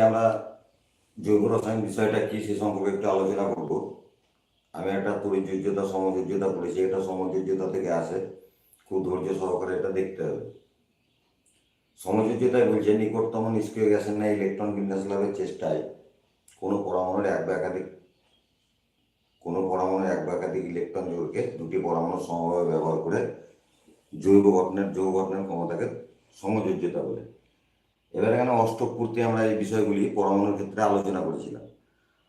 আমরা জৈব রসায়ন বিষয়টা কি সে সম্পর্কে একটু আলোচনা করব। আমি একটা পরিচর্যতা, সমযোজ্যতা করেছি এটা সমযোজ্যতা থেকে আসে। খুব ধৈর্য সহকারে এটা দেখতে হবে। সমযোজ্যতায় বলছে, নিকটতম নিষ্ক্রিয় গ্যাসের ন্যায় ইলেকট্রন বিন্যাস লাভের চেষ্টায় কোনো পরমাণুর এক বা একাধিক, কোনো পরমাণুর এক বা একাধিক ইলেকট্রন জোড়কে দুটি পরমাণু সমভাবে ব্যবহার করে জৈব গঠনের যৌগ গঠনের ক্ষমতাকে সমযোজ্যতা বলে। এবার এখানে অষ্টপূর্তি আমরা এই বিষয়গুলি পরমাণুর ক্ষেত্রে আলোচনা করেছিলাম।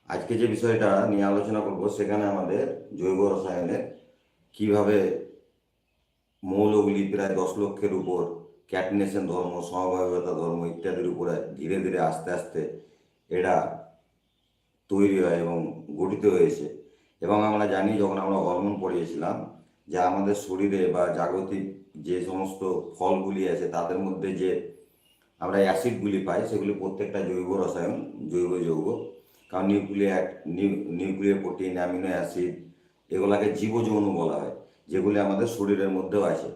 আজকে যে বিষয়টা নিয়ে আলোচনা করব সেখানে আমাদের জৈব রসায়নে কীভাবে মৌলগুলি প্রায় দশ লক্ষের উপর ক্যাটনেশন ধর্ম, সমবায়তা ধর্ম ইত্যাদির উপরে ধীরে ধীরে আস্তে আস্তে এরা তৈরি হয় এবং গঠিত হয়েছে। এবং আমরা জানি, যখন আমরা হরমোন পড়িয়েছিলাম, যে আমাদের শরীরে বা জাগতিক যে সমস্ত ফলগুলি আছে, তাদের মধ্যে যে আমরা অ্যাসিডগুলি পাই, সেগুলি প্রত্যেকটা জৈব রসায়ন, জৈব যৌগ। কারণ nuclear nuclear protein amino acid এগুলাকে জীবযৌন বলা হয়, যেগুলি আমাদের শরীরের মধ্যেও আছে।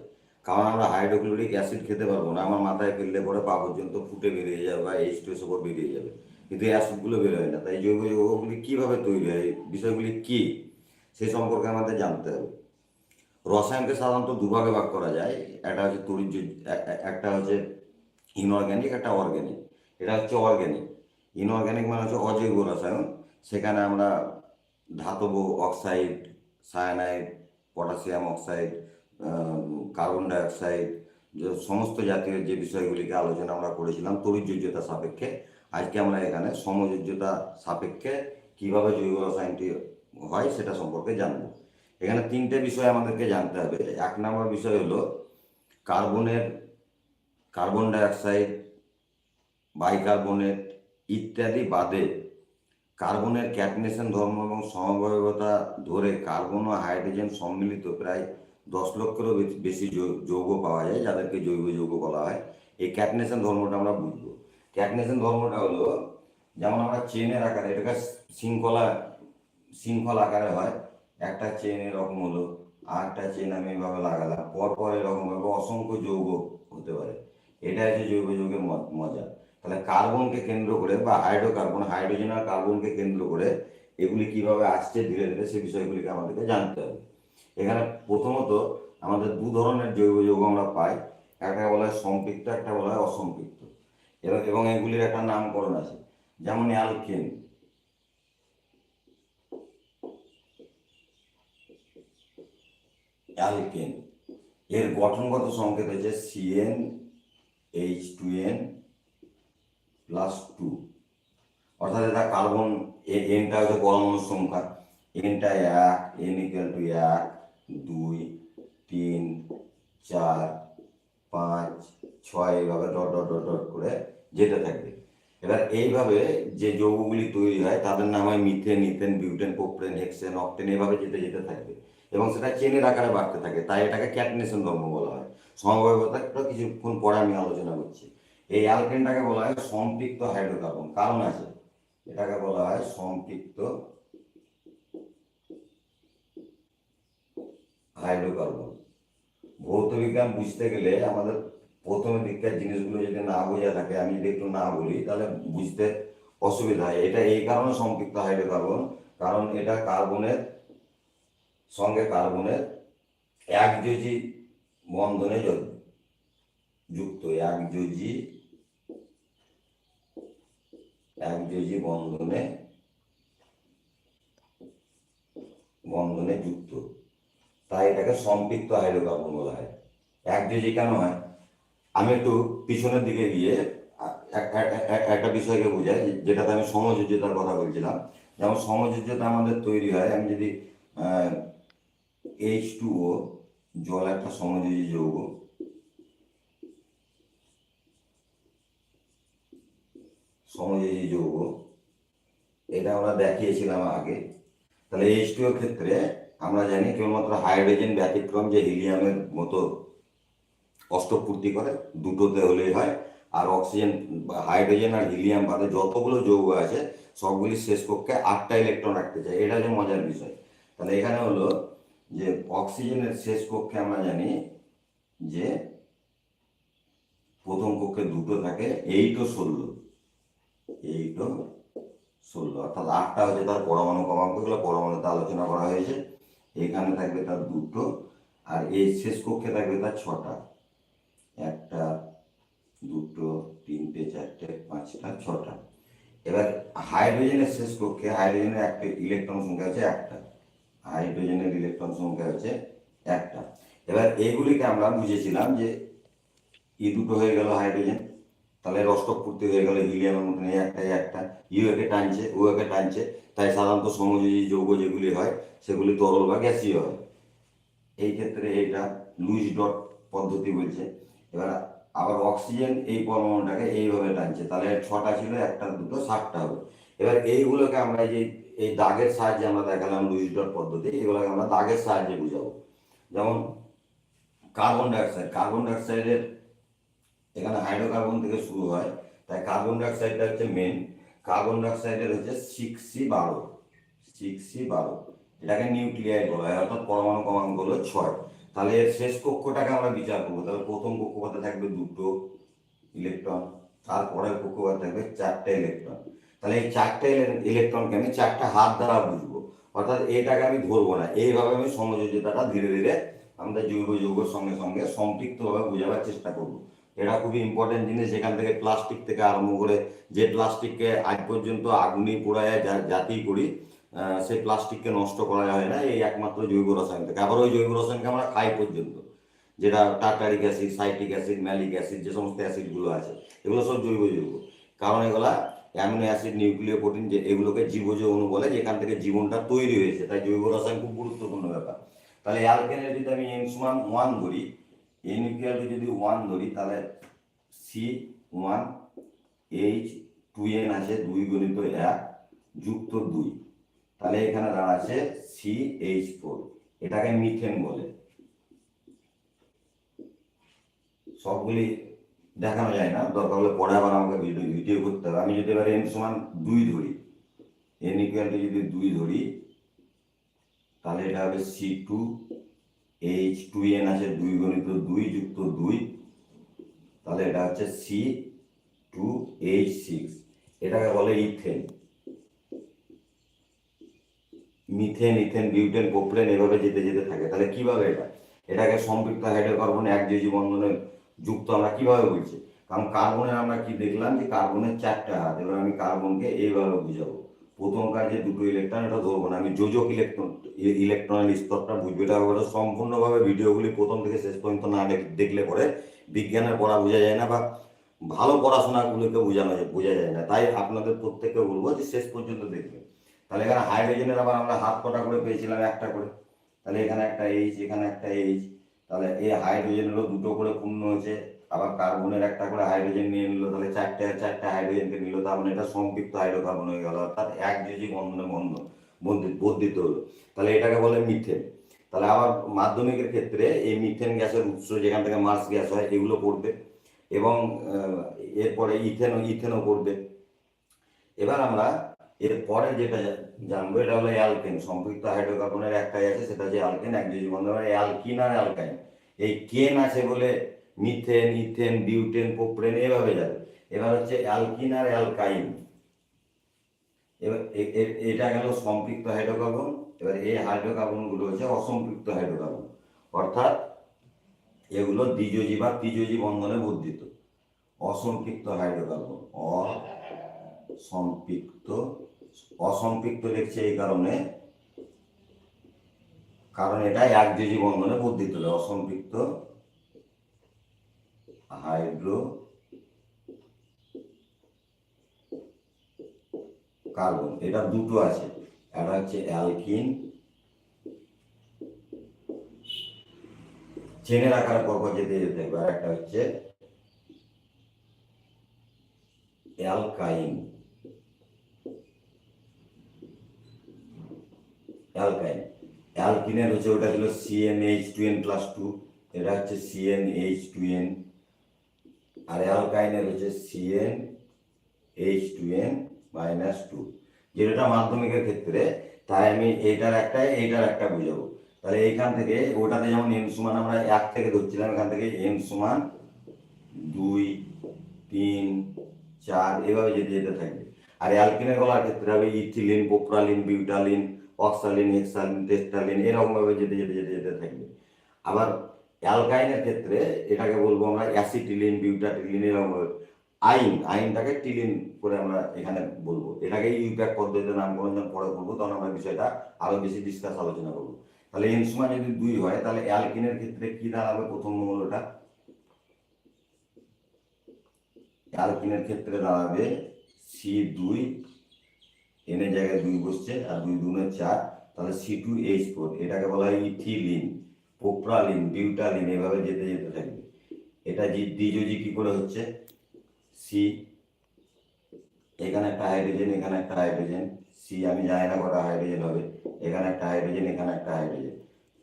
কারণ আমরা হাইড্রোক্লোরিক অ্যাসিড খেতে পারব না, আমার মাথায় ফেললে পরে পা পর্যন্ত ফুটে বেরিয়ে যাবে বা এইচ টু এসে বেরিয়ে যাবে। কিন্তু এই অ্যাসিডগুলো বেরোয় না। তাই জৈব যৌগগুলি কীভাবে তৈরি হয়, বিষয়গুলি কী, সে সম্পর্কে আমাদের জানতে হবে। রসায়নকে সাধারণত দুভাগে ভাগ করা যায়, একটা হচ্ছে তরিজ একটা হচ্ছে ইনঅর্গ্যানিক একটা অর্গ্যানিক এটা হচ্ছে অর্গ্যানিক ইনঅর্গ্যানিক মানে হচ্ছে অজৈব রসায়ন। সেখানে আমরা ধাতব oxide cyanide potassium oxide carbon dioxide যে সমস্ত জাতীয় যে বিষয়গুলিকে আলোচনা আমরা করেছিলাম তরিযোজ্যতা সাপেক্ষে। আজকে আমরা এখানে সমযোজ্যতা সাপেক্ষে কীভাবে জৈব রসায়নটি হয় সেটা সম্পর্কে জানব। এখানে তিনটে বিষয় আমাদেরকে জানতে হবে। এক নম্বর বিষয় হলো কার্বনের কার্বন ডাইঅক্সাইড বাইকার্বনেট ইত্যাদি বাদে কার্বনের ক্যাটনেশন ধর্ম এবং সমবায়বতা ধরে কার্বন ও হাইড্রোজেন সম্মিলিত প্রায় দশ লক্ষেরও বেশি যৌগ পাওয়া যায়, যাদেরকে জৈব যৌগ বলা হয়। এই ক্যাটনেশন ধর্মটা আমরা বুঝব। ক্যাটনেশন ধর্মটা হলো, যেমন আমরা চেনের আকারে এটাকে শৃঙ্খলা, শৃঙ্খল আকারে হয়। একটা চেন এরকম হলো আর একটা চেন আমি এভাবে লাগালাম, পরপর এরকম ভাবে অসংখ্য যৌগ হতে পারে। এটা হচ্ছে জৈব যৌগের মজা। তাহলে কার্বনকে কেন্দ্র করে বা হাইড্রোকার্বন হাইড্রোজেন আর কার্বনকে কেন্দ্র করে এগুলি কীভাবে আসছে ধীরে ধীরে সেই বিষয়গুলিকে আমাদেরকে জানতে হবে। এখানে প্রথমত আমাদের দু ধরনের জৈব যৌগ আমরা পাই। একটা বলা হয় সম্পৃক্ত, একটা বলা হয় অসম্পৃক্ত। এবং এবং এগুলির একটা নামকরণ আছে, যেমন অ্যালকেন। অ্যালকেন। এর গঠনগত সংকেত হচ্ছে CN H two N plus two অর্থাৎ এটা কার্বন এনটা হচ্ছে পরমাণুর সংখ্যা। এনটা এক এন ইকুয়াল টু এক, দুই, তিন, চার, পাঁচ, ছয় এইভাবে ডট ডট ডট ডট করে যেতে থাকবে। এবার এইভাবে যে যৌগগুলি তৈরি হয়, তাদের নাম হয় methane ethane butane propane hexane octane এভাবে যেতে যেতে থাকবে। এবং সেটা চেনের আকারে বাড়তে থাকে, তাই এটাকে ক্যাটনেশন ধর্ম বলা হয়। সমবায়বতা কিছুক্ষণ পরে আমি আলোচনা করছি। এই অ্যালকেনটাকে বলা হয় সম্পৃক্ত হাইড্রোকার্বন। কারণ আছে, এটাকে বলা হয় সম্পৃক্ত হাইড্রোকার্বন। ভৌত বিজ্ঞান বুঝতে গেলে আমাদের প্রথমে দিককার জিনিসগুলো যদি না বোঝা থাকে, আমি যদি একটু না বলি, তাহলে বুঝতে অসুবিধা হয়। এটা এই কারণে সম্পৃক্ত হাইড্রোকার্বন, কারণ এটা কার্বনের সঙ্গে কার্বনের একযোজি বন্ধনে যুক্ত। এক যোজি বন্ধনে বন্ধনে যুক্ত। তাই এটাকে সম্পৃক্ত হাইড্রোকার্বন বলা হয়। একযোজি কেন হয়? আমি একটু পিছনের দিকে গিয়ে এক- এক- এক- একটা বিষয়কে বোঝাই, যেটাতে আমি সমযোজ্যতার কথা বলছিলাম। যেমন সমযোজ্যতা আমাদের তৈরি হয়, আমি যদি এইচ টু ও জল একটা সমযোজী যৌগ। সমযোজী যৌগ। এটা আমরা দেখিয়েছিলাম আগে। তাহলে এইচ টু ক্ষেত্রে আমরা জানি কেবলমাত্র হাইড্রোজেন ব্যতিক্রম যে হিলিয়ামের মতো অষ্টপূর্তি করে, দুটোতে হলেই হয়। আর অক্সিজেন হাইড্রোজেন আর হিলিয়াম বাদে যতগুলো যৌগ আছে, সবগুলি শেষ কক্ষে আটটা ইলেকট্রন রাখতে চাই। এটা হচ্ছে মজার বিষয়। তাহলে এখানে হলো যে অক্সিজেনের শেষ কক্ষে আমরা জানি যে প্রথম কক্ষে দুটো থাকে এইট ষোলো। এইট ষোলো, অর্থাৎ আটটা হচ্ছে তার পরমাণু ক্রমাঙ্কগুলো পরমাণুতে আলোচনা করা হয়েছে। এখানে থাকবে তার দুটো, আর এই শেষ কক্ষে থাকবে তার ছটা। একটা, দুটো, তিনটে, চারটে, পাঁচটা, ছটা। এবার হাইড্রোজেনের শেষ কক্ষে হাইড্রোজেনের একটা ইলেকট্রন সংখ্যা হচ্ছে একটা। হাইড্রোজেনের ইলেকট্রন সংখ্যা হচ্ছে একটা। এবার এগুলিকে আমরা বুঝেছিলাম যে ই দুটো হয়ে গেল হাইড্রোজেন, তাহলে রষ্টক পূর্তি হয়ে গেল হিলিয়ামের মতন এই একটা। একটা ইউ একে টানছে, ও একে টানছে, তাই সাধারণত সমযোজী যৌগ যেগুলি হয়, সেগুলি তরল বা গ্যাসীয় হয়। এই ক্ষেত্রে এইটা লুইস ডট পদ্ধতি বলছে। এবার আবার অক্সিজেন এই পরমাণুটাকে এইভাবে টানছে, তাহলে ছটা ছিল, একটা দুটো, সাতটা হবে। এবার এইগুলোকে আমরা যে এই দাগের সাহায্যে আমরা দেখালাম লুইস পদ্ধতি, এগুলোকে আমরা দাগের সাহায্যে বুঝাবো। যেমন কার্বন ডাইঅক্সাইড কার্বন ডাইঅক্সাইডের এখানে হাইড্রোকার্বন থেকে শুরু হয়, তাই কার্বন ডাইঅক্সাইডটা হচ্ছে মেন কার্বন ডাইঅক্সাইডের হচ্ছে সিক্স সি বারো সিক্স সি বারো, এটাকে নিউক্লিয়াইড বলা হয়, অর্থাৎ পরমাণু ক্রমাঙ্ক হলো ছয়। তাহলে এর শেষ কক্ষটাকে আমরা বিচার করব, তাহলে প্রথম কক্ষপথে থাকবে দুটো ইলেকট্রন তারপরের কক্ষপথে থাকবে চারটে ইলেকট্রন তাহলে এই চারটে ইলেকট্রনকে আমি চারটা হাত দ্বারা বুঝব। অর্থাৎ এটাকে আমি ধরবো না। এইভাবে আমি সমযোজিতাটা ধীরে ধীরে আমাদের জৈব যৌগের সঙ্গে সঙ্গে সম্পৃক্তভাবে বোঝাবার চেষ্টা করব। এটা খুবই ইম্পর্টেন্ট জিনিস। যেখান থেকে প্লাস্টিক থেকে আরম্ভ করে যে প্লাস্টিককে আজ পর্যন্ত আগুনে পোড়ায়, যা- জাতি করি সেই প্লাস্টিককে নষ্ট করা হয় না। এই একমাত্র জৈব রসায়ন থেকে। আবার ওই জৈব রসায়নকে আমরা খাই পর্যন্ত। যেটা tartaric acid citric acid malic acid যে সমস্ত অ্যাসিডগুলো আছে, এগুলো সব জৈব যৌগ। কারণ এগুলা অ্যামিনো অ্যাসিড নিউক্লিয় প্রোটিন যে এগুলোকে জীবজ অণু বলে, যেখান থেকে জীবনটা তৈরি হয়েছে। তাই জৈব রসায়ন খুব গুরুত্বপূর্ণ ব্যাপার। তাহলে অ্যালকেনের যদি আমি এন সমান ওয়ান ধরি এন ইকুয়াল যদি ওয়ান ধরি, তাহলে C one H two N আছে, দুই গণিত এক যুক্ত দুই। তাহলে এখানে দাঁড়াচ্ছে সি এইচ ফোর এটাকে মিথেন বলে। সবগুলি দেখানো যায় না। দরকার হলে পরে আবার আমাকে ভিডিও ভিডিও করতে হবে। আমি যদি এবার এন সমান দুই ধরি এন ইকুয়াল যদি দুই ধরি, তাহলে এটা হবে C two H two N আছে দুই গণিত দুই যুক্ত দুই, তাহলে এটা হচ্ছে সি টু এইচ সিক্স এটাকে বলে ethane. Methane, ethane, butane propylene এভাবে যেতে যেতে থাকে। তাহলে কীভাবে এটা? এটাকে সম্পৃক্ত হাইড্রোকার্বন এক জৈব বন্ধনে যুক্ত আমরা কীভাবে বলছি? কারণ কার্বনের আমরা কি দেখলাম যে কার্বনের চারটা হাত, এবার আমি কার্বনকে এইভাবে বুঝাবো। প্রথম যে দুটো ইলেকট্রন এটা ধরবো না। আমি যোজক ইলেকট্রন ইলেকট্রনের স্তরটা বুঝব। এটা হলো সম্পূর্ণভাবে ভিডিওগুলি প্রথম থেকে শেষ পর্যন্ত না দেখলে পরে বিজ্ঞানের পড়া বোঝা যায় না বা ভালো পড়াশোনাগুলোকে বোঝানো যায়, বোঝা যায় না। তাই আপনাদের প্রত্যেককে বলব যে শেষ পর্যন্ত দেখবে তাহলে এখানে হাইড্রোজেনের আবার আমরা হাত কটা করে পেয়েছিলাম, একটা করে। তাহলে এখানে একটা এইচ এখানে একটা এইচ তাহলে এই হাইড্রোজেনেরও দুটো করে পূর্ণ হয়েছে, আবার কার্বনের একটা করে হাইড্রোজেন নিয়ে নিল, তাহলে চারটে চারটে হাইড্রোজেনকে নিল, তার মানে এটা সম্পৃক্ত হাইড্রোকার্বন হয়ে গেল, অর্থাৎ এক যোজি বন্ধনে বন্ধ বর্ধিত হলো। তাহলে এটাকে বলে মিথেন তাহলে আবার মাধ্যমিকের ক্ষেত্রে এই মিথেন গ্যাসের উৎস যেখান থেকে মার্স গ্যাস হয়, এগুলো পড়বে এবং এরপরে ইথেন, ইথেনও পড়বে। এবার আমরা এর পরে যেটা জানব এটা হলো অ্যালকেন। সম্পৃক্ত হাইড্রোকার্বনের একটাই আছে, সেটা হচ্ছে অ্যালকেন, এক যোজি বন্ধন অ্যালকিন আর অ্যালকাইন। এই কেন আছে বলে মিথেন, ইথেন, বিউটেন পোপ্রেন এভাবে যাবে। এবার হচ্ছে অ্যালকিন আর অ্যালকাইন। এবার এটা গেল সম্পৃক্ত হাইড্রোকার্বন। এবার এই হাইড্রোকার্বনগুলো হচ্ছে অসম্পৃক্ত হাইড্রোকার্বন। অর্থাৎ এগুলো দ্বিযোজী বা ত্রিযোজী বন্ধনে বর্ধিত। অসম্পৃক্ত হাইড্রোকার্বন। অসম্পৃক্ত অসম্পৃক্ত লিখছে এই কারণে। কারণ এটা একযোজী বন্ধনে বর্ধিত হবে অসম্পৃক্ত, হাইড্রো, কার্বন, এটা দুটো আছে। একটা হচ্ছে অ্যালকিন, চেনের আকারে পরপর যেতে যেতে আর একটা হচ্ছে অ্যালকাইন। অ্যালকাইন। অ্যালকিনের হচ্ছে ওটা ছিল CN H two N plus two এটা হচ্ছে সিএন এইচ টু এন আর অ্যালকাইনের হচ্ছে CN H two N minus two যেটা মাধ্যমিকের ক্ষেত্রে, তাই আমি এইটার একটা এইটার একটা বুঝাবো। তাহলে এইখান থেকে, ওটাতে যেমন এন সমান আমরা এক থেকে ধরছিলাম, এখান থেকে এন সমান দুই, তিন, চার, এভাবে যেতে যেতে থাকবে। আর অ্যালকিনের গলার ক্ষেত্রে হবে ইথিলিন পোপ্রালিন বিউটালিন অক্সালিন হেক্সালিন টেস্টালিন এরকম ভাবে যেতে যেতে যেতে যেতে থাকবে আবার অ্যালকাইনের ক্ষেত্রে এটাকে বলব আমরা অ্যাসিটিলিন, বিউটাটিলিন এরকম ভাবে আইন, আইনটাকে টিলিন করে আমরা এখানে বলব। এটাকে ইউপ্যাক পদ্ধতিতে নামকরণ যখন পরে করব তখন আমরা বিষয়টা আরও বেশি ডিসকাস আলোচনা করব। তাহলে এনসমা যদি দুই হয়, তাহলে অ্যালকিনের ক্ষেত্রে কি দাঁড়াবে? প্রথম মৌলটা অ্যালকিনের ক্ষেত্রে দাঁড়াবে সি দুই এনের জায়গায় দুই বসছে আর দুই দুনে চার, তাহলে সি টু এইচ ফোর এটাকে বলা হয় ইথিলিন পোপ্রালিন বিউটালিন এভাবে যেতে যেতে থাকবে। এটা দ্বিযোজি কি করে হচ্ছে? সি এখানে একটা হাইড্রোজেন এখানে একটা হাইড্রোজেন সি আমি জানি না কটা হাইড্রোজেন হবে, এখানে একটা হাইড্রোজেন এখানে একটা হাইড্রোজেন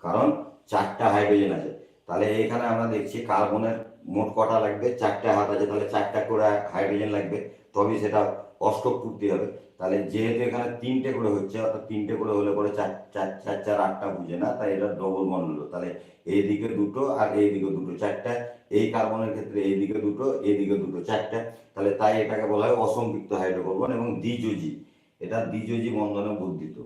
কারণ চারটা হাইড্রোজেন আছে। তাহলে এখানে আমরা দেখছি কার্বনের মোট কটা লাগবে? চারটা হাত আছে, তাহলে চারটা করে হাইড্রোজেন লাগবে। তবেই সেটা অষ্টক পূর্তি হবে। তাহলে যেহেতু এখানে তিনটে করে হচ্ছে, অর্থাৎ তিনটে করে হলে পরে চার চার চার চার, আটটা বুঝে না, তাই এটা ডবল মন হলো। তাহলে এইদিকে দুটো আর এইদিকে দুটো চারটা। এই কার্বনের ক্ষেত্রে এইদিকে দুটো এইদিকে দুটো চারটা। তাহলে তাই এটাকে বলা হয় অসম্পৃক্ত হাইড্রোকার্বন এবং দ্বিযোজি এটা দ্বিযোজি বন্ধনে বর্ধিত।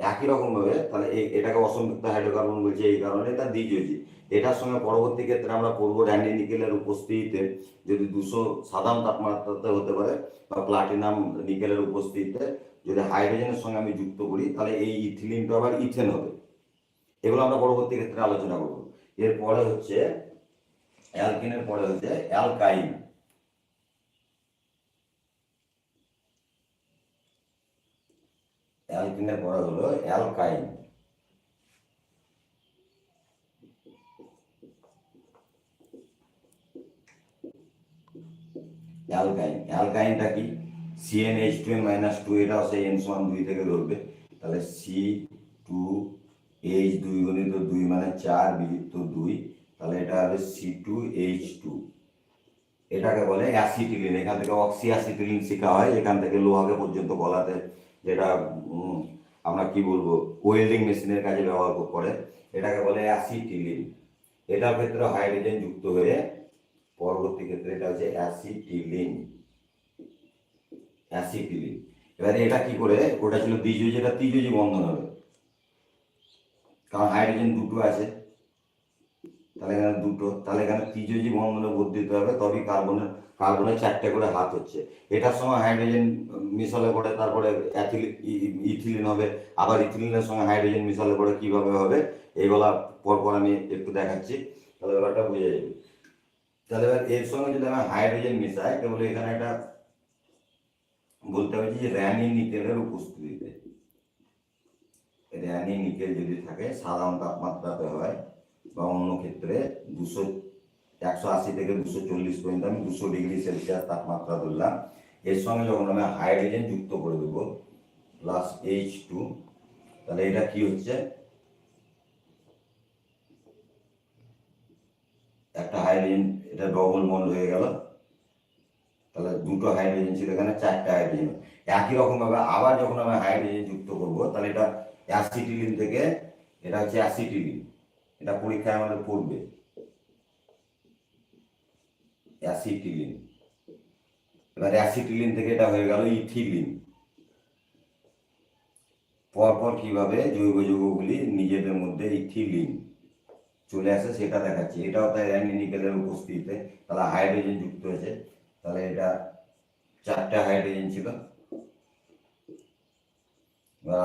একই রকমভাবে তাহলে এটাকে অসম্পৃক্ত হাইড্রোকার্বন বলছে এই কারণে, এটা দ্বিযোজি এটার সঙ্গে পরবর্তী ক্ষেত্রে আমরা পড়ব ড্যান্ডি নিকেলের উপস্থিতিতে, যদি দুশো সাধারণ তাপমাত্রাতে হতে পারে, বা প্লাটিনাম নিকেলের উপস্থিতিতে, যদি হাইড্রোজেনের সঙ্গে আমি যুক্ত করি, তাহলে এই ইথিলিনটা আবার ইথেন হবে। এগুলো আমরা পরবর্তী ক্ষেত্রে আলোচনা করব। এরপরে হচ্ছে, অ্যালকিনের পরে হচ্ছে অ্যালকাইন। অ্যালকিনের পরে হলো অ্যালকাইন। অ্যালকাইন। অ্যালকাইনটা কি? সিএনএইচ টু মাইনাস টু এটাও সেই এন সমান দুই থেকে ধরবে। তাহলে সি টু এইচ দুই গণিত দুই মানে চার বিযুক্ত দুই, তাহলে এটা হবে সি টু এইচ টু এটাকে বলে অ্যাসিটিলিন। এখান থেকে অক্সি অ্যাসিটিলিন শেখা হয়, এখান থেকে লোহাকে পর্যন্ত গলাতে, যেটা আমরা কি বলব ওয়েল্ডিং মেশিনের কাজে ব্যবহার করে। এটাকে বলে অ্যাসিটিলিন। এটার ক্ষেত্রে হাইড্রোজেন যুক্ত হয়ে পরবর্তী ক্ষেত্রে এটা হচ্ছে অ্যাসিটিলিন। অ্যাসিটিলিন। এবারে এটা কি করে? ওটা ছিল দ্বিজোজি যেটা ত্রিজোজি বন্ধন হবে। কারণ হাইড্রোজেন দুটো আছে। তাহলে এখানে দুটো। তাহলে এখানে ত্রিজোজি বন্ধনে বর্ধিত হবে, তবেই কার্বনের কার্বনের চারটে করে হাত হচ্ছে। এটার সময় হাইড্রোজেন মিশালে পরে তারপরে ইথিলিন হবে। আবার ইথিলিনের সঙ্গে হাইড্রোজেন মিশালে পরে কীভাবে হবে? এইগুলা পরপর আমি একটু দেখাচ্ছি। তাহলে ব্যাপারটা বুঝে যাবে। তাহলে এবার এর সঙ্গে যদি আমি হাইড্রোজেন মিশাই তাহলে এখানে একটা বলতে হবে যে র্যানি নিকেলের উপস্থিতিতে। র্যানি নিকেল যদি থাকে, সাধারণ তাপমাত্রাতে হয়, বা অন্য ক্ষেত্রে দুশো, একশো আশি থেকে দুশো চল্লিশ পর্যন্ত আমি দুশো ডিগ্রি সেলসিয়াস তাপমাত্রা ধরলাম। এর সঙ্গে যখন আমি হাইড্রোজেন যুক্ত করে দেবো প্লাস এইচ টু তাহলে এটা কি হচ্ছে? একটা হাইড্রোজেন এটা ডবল বন্ড হয়ে গেল। তাহলে দুটো হাইড্রোজেন ছিল এখানে, চারটে হাইড্রোজেন একই রকম ভাবে আবার যখন আমি হাইড্রোজেন যুক্ত করব, তাহলে এটা অ্যাসিটিলিন থেকে, এটা হচ্ছে অ্যাসিটিলিন এটা পরীক্ষায় আমাদের পড়বে। অ্যাসিটিলিন এবার অ্যাসিটিলিন থেকে এটা হয়ে গেল ইথিলিন পরপর কীভাবে জৈব যৌগগুলি নিজেদের মধ্যে ইথিলিন চলে আসে, সেটা দেখাচ্ছি। এটাও তাই নিকেলের উপস্থিতিতে। তাহলে হাইড্রোজেন যুক্ত হয়েছে। তাহলে এটা চারটে হাইড্রোজেন ছিল।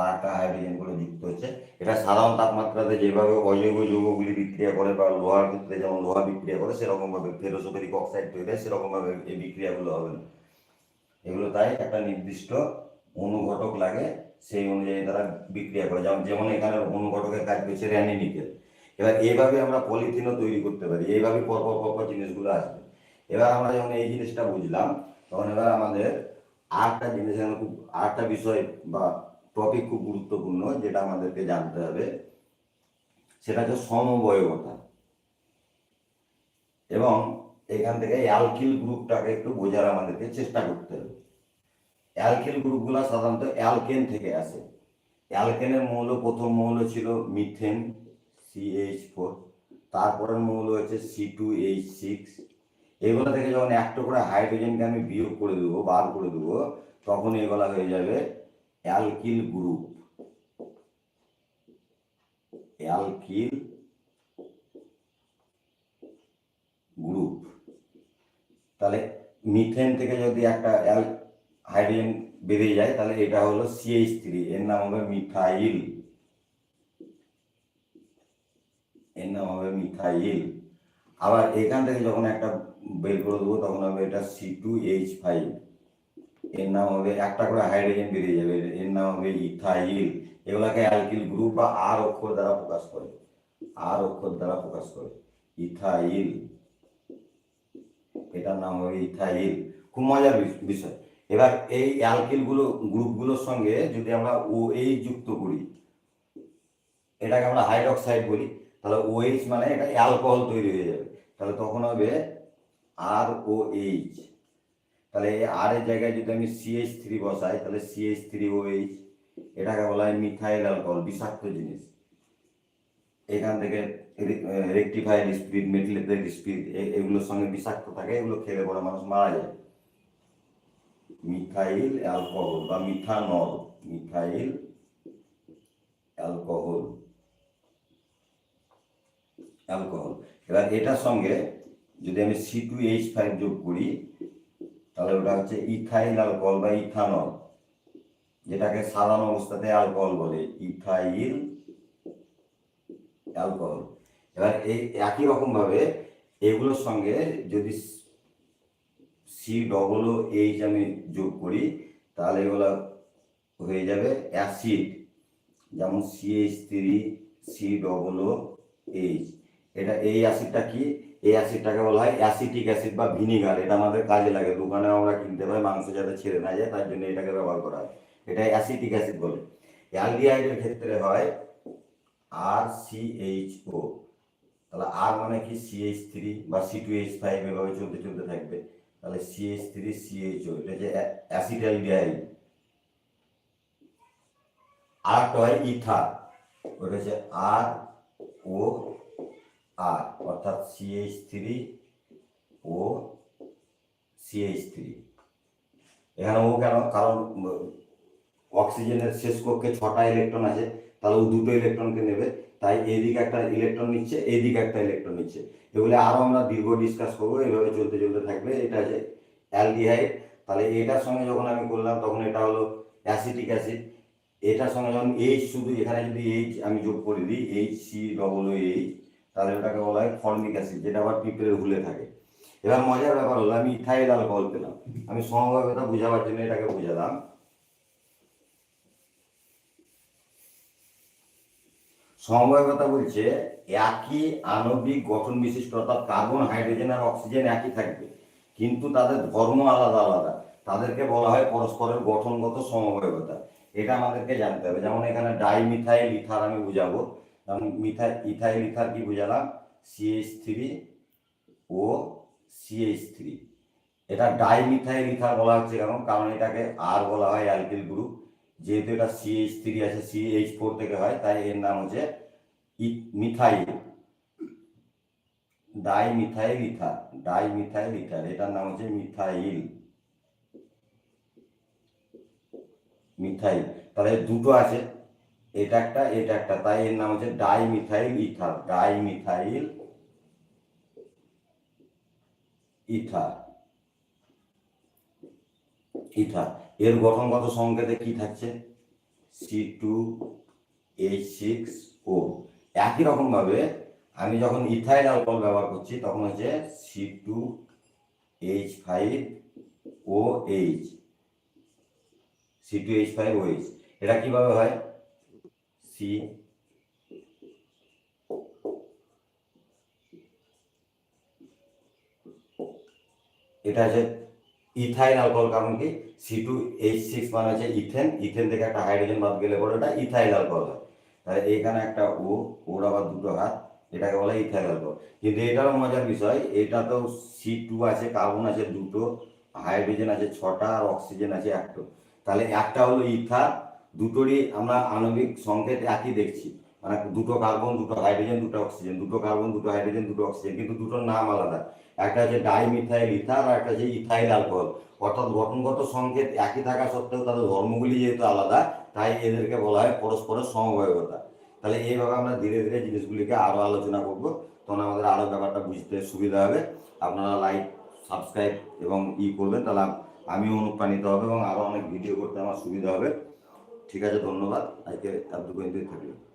আটটা হাইড্রোজেন করে যুক্ত হচ্ছে এটা সাধারণ তাপমাত্রাতে যেভাবে অজৈব যৌগগুলি বিক্রিয়া করে বা লোহার ক্ষেত্রে যেমন লোহা বিক্রিয়া করে, সেরকমভাবে ফেরোসোফেরিক অক্সাইড তৈরি হয় সেরকম ভাবে এই বিক্রিয়াগুলো হবে না। এগুলো তাই একটা নির্দিষ্ট অনুঘটক লাগে, সেই অনুযায়ী তারা বিক্রিয়া করে। যেমন যেমন এখানে অনুঘটকের কাজ করছে র্যানি নিকেল এবার এইভাবে আমরা পলিথিনও তৈরি করতে পারি, এইভাবে পরপর পরপর জিনিসগুলো আসবে। এবার আমরা যখন এই জিনিসটা বুঝলাম, তখন এবার আমাদের আরেকটা জিনিস খুব, আরেকটা বিষয় বা টপিক খুব গুরুত্বপূর্ণ যেটা আমাদেরকে জানতে হবে, সেটা হচ্ছে সমবয়বতা। এবং এখান থেকে অ্যালকিল গ্রুপটাকে একটু বোঝার আমাদেরকে চেষ্টা করতে হবে। অ্যালকিল গ্রুপগুলো সাধারণত অ্যালকেন থেকে আসে। অ্যালকেনের মৌল প্রথম মৌল ছিল মিথেন সিএইচ ফোর তারপরের মৌল হচ্ছে সি টু এইচ সিক্স এগুলো থেকে যখন একটা করে হাইড্রোজেনকে আমি বিয়োগ করে দেবো, বার করে দেবো, তখন এগুলা হয়ে যাবে অ্যালকিল গ্রুপ অ্যালকিল গ্রুপ তাহলে মিথেন থেকে যদি একটা হাইড্রোজেন বেরিয়ে যায়, তাহলে এটা হলো সিএইচ থ্রি এর নাম হবে মিথাইল এর নাম হবে মিথাইল। আবার এখান থেকে যখন একটা বের করে দেবো, তখন হবে এটা সি টু এইচ ফাইভ এর নাম হবে, একটা করে হাইড্রোজেন বেরিয়ে যাবে। এর নাম হবে ইথাইল এগুলাকে অ্যালকিল গ্রুপ বা আর অক্ষর দ্বারা প্রকাশ করে। আর অক্ষর দ্বারা প্রকাশ করে। ইথাইল এটার নাম হবে ইথাইল খুব মজার বিষ- বিষয়। এবার এই অ্যালকিলগুলো গ্রুপগুলোর সঙ্গে যদি আমরা ও এই যুক্ত করি, এটাকে আমরা হাইড্রক্সাইড বলি। তাহলে ওএইচ মানে এটা অ্যালকোহল তৈরি হয়ে যাবে। তাহলে তখন হবে আর ও এইচ তাহলে এই আর এর জায়গায় যদি আমি সিএইচ থ্রি বসাই, তাহলে সিএইচ থ্রি ও এইচ এটাকে বলা হয় মিথাইল অ্যালকোহল বিষাক্ত জিনিস। এখান থেকে রেকটিফায়ার স্পিড মেটিলেটেড স্পিড এগুলোর সঙ্গে বিষাক্ত থাকে, এগুলো খেলে পরে মানুষ মারা যায়। মিথাইল অ্যালকোহল বা মিথানল মিথাইল অ্যালকোহল অ্যালকোহল। এবার এটার সঙ্গে যদি আমি সি টু এইচ ফাইভ যোগ করি, তাহলে ওটা হচ্ছে ইথাইল অ্যালকোহল বা ইথানল যেটাকে সাধারণ অবস্থাতে অ্যালকোহল বলে ইথাইল অ্যালকোহল এবার এই একই রকমভাবে এগুলোর সঙ্গে যদি সি ডবল ও এইচ আমি যোগ করি, তাহলে এগুলো হয়ে যাবে অ্যাসিড যেমন CH three C double O H এটা এই অ্যাসিডটা কি? এই অ্যাসিডটাকে বলা হয় অ্যাসিটিক অ্যাসিড বা ভিনিগার। এটা আমাদের কাজে লাগে। দোকানে আমরা কিনতে পাই, মাংস যাতে ছেড়ে না যায়, তার জন্য এটাকে ব্যবহার করা হয়। এটা অ্যাসিটিক অ্যাসিড বলে। অ্যালডিহাইডের ক্ষেত্রে হয় আর সি এইচ ও তাহলে আর মানে কি? সিএইচ থ্রি বা সি টু এইচ ফাইভ এভাবে চলতে চলতে থাকবে। তাহলে সিএইচ থ্রি সিএইচ ও এটা হচ্ছে অ্যাসিড অ্যালডিহাইড। আর একটা হয় ইথার। ওটা হচ্ছে আর ও আর অর্থাৎ CH three O CH three এখানে ও কেন? কারণ অক্সিজেনের শেষ কক্ষে ছটা ইলেকট্রন আছে, তাহলে ও দুটো ইলেকট্রনকে নেবে। তাই এইদিকে একটা ইলেকট্রন নিচ্ছে এইদিকে একটা ইলেকট্রন নিচ্ছে। এগুলো আরও আমরা দীর্ঘ ডিসকাস করব এইভাবে চলতে চলতে থাকবে। এটা হচ্ছে অ্যালডিহাইড তাহলে এটার সঙ্গে যখন আমি করলাম, তখন এটা হলো অ্যাসিটিক অ্যাসিড এটার সঙ্গে যখন এইচ শুধু, এখানে যদি এইচ আমি যোগ করে দিই এইচ সি ডবল এইচ তাহলে ওটাকে বলা হয় ফর্মিক অ্যাসিড, যেটা আবার পিঁপড়ের হুলে থাকে। এবার মজার ব্যাপার হলো, আমি ইথাইল অ্যালকোহল পেলাম। আমি সমভাবেতা বোঝাবার জন্য এটাকে বোঝালাম। সমবায়তা বলছে, একই আণবিক গঠন বিশিষ্ট অর্থাৎ কার্বন হাইড্রোজেন আর অক্সিজেন একই থাকবে, কিন্তু তাদের ধর্ম আলাদা আলাদা। তাদেরকে বলা হয় পরস্পরের গঠনগত সমবায়তা এটা আমাদেরকে জানতে হবে। যেমন এখানে ডাইমিথাইল ইথার আমি বুঝাবো। যেমন মিথাইল ইথাইল ইথার কি বুঝালাম? CH three O CH three এটা ডাইমিথাইল ইথার বলা হচ্ছে কারণ কারণ এটাকে আর বলা হয় অ্যালকিল গ্রুপ। যেহেতু এটা সিএইচ থ্রি আছে সিএইচ ফোর থেকে হয়, তাই এর নাম হচ্ছে methyl di methyl ether di methyl ether এটার নাম হচ্ছে মিথাইল। মিথাইল। তাহলে দুটো আছে। এটা একটা এটা একটা। তাই এর নাম হচ্ছে di methyl ether di methyl ether. Ether. এর গঠনগত সংকেতে কি থাকছে? C two H six O একই রকম ভাবে আমি যখন ইথাইল অ্যালকোহল ব্যবহার করছি, তখন হচ্ছে C two H five O H C two H five O H এটা কীভাবে হয়? সি এটা আছে ইথাইল অ্যালকোহল কারণ কি? সি টু এইচ সিক্স মানে হচ্ছে ইথেন। ইথেন থেকে একটা হাইড্রোজেন বাদ গেলে পরে এটা ইথাইল অ্যালকোহল হয়। তাহলে এইখানে একটা ও ওর আবার দুটো হাত, এটাকে বলে ইথাইল অ্যালকোহল কিন্তু এটারও মজার বিষয় এটা তো সি টু আছে, কার্বন আছে দুটো, হাইড্রোজেন আছে ছটা, আর অক্সিজেন আছে একটা। তাহলে একটা হলো ইথার দুটোরই আমরা আণবিক সংকেত একই দেখছি। মানে দুটো কার্বন, দুটো হাইড্রোজেন, দুটো অক্সিজেন। দুটো কার্বন, দুটো হাইড্রোজেন, দুটো অক্সিজেন, কিন্তু দুটোর নাম আলাদা। একটা হচ্ছে ডাইমিথাইল ইথার আর একটা হচ্ছে ইথাইল অ্যালকোহল। অর্থাৎ গঠনগত সংকেত একই থাকা সত্ত্বেও তাদের ধর্মগুলি যেহেতু আলাদা, তাই এদেরকে বলা হয় পরস্পরের সমবায়তা তাহলে এইভাবে আমরা ধীরে ধীরে জিনিসগুলিকে আরও আলোচনা করব। তখন আমাদের আরও ব্যাপারটা বুঝতে সুবিধা হবে। আপনারা লাইক, সাবস্ক্রাইব এবং ই করবেন, তাহলে আম- আমিও অনুপ্রাণিত হবে এবং আরও অনেক ভিডিও করতে আমার সুবিধা হবে। ঠিক আছে ধন্যবাদ। আজকে এতটুকু থাকবে